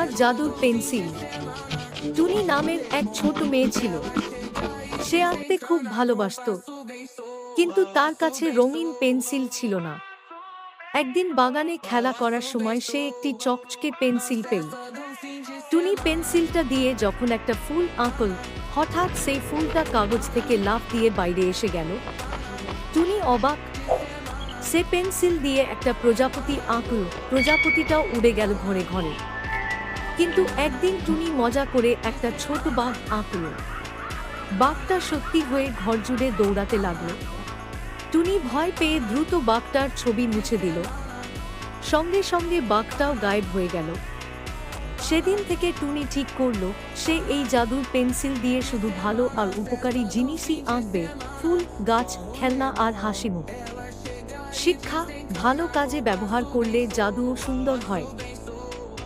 আর জাদুর পেন্সিল। টুনি নামের এক ছোট মেয়ে ছিল। সে আঁকতে খুব ভালোবাসতো, কিন্তু তার কাছে রঙিন পেন্সিল ছিল না। একদিন বাগানে খেলা করার সময় সে একটি চকচকে পেন্সিল পেল। টুনি পেন্সিলটা দিয়ে যখন একটা ফুল আঁকল, হঠাৎ সেই ফুলটা কাগজ থেকে লাফ দিয়ে বাইরে এসে গেল। টুনি অবাক, সে পেন্সিল দিয়ে একটা প্রজাপতি আঁকল। প্রজাপতিটাও উড়ে গেল ঘরে ঘরে কিন্তু একদিন টুনি মজা করে একটা ছোট বাঘ আঁকল। বাঘটা সত্যি হয়ে ঘর জুড়ে দৌড়াতে লাগল। টুনি ভয় পেয়ে দ্রুত বাঘটার ছবি মুছে দিল। সঙ্গে সঙ্গে বাঘটাও গায়েব হয়ে গেল। সেদিন থেকে টুনি ঠিক করল, সে এই জাদুর পেন্সিল দিয়ে শুধু ভালো আর উপকারী জিনিসই আঁকবে, ফুল, গাছ, খেলনা আর হাসি মুখ শিক্ষা, ভালো কাজে ব্যবহার করলে জাদুও সুন্দর হয়।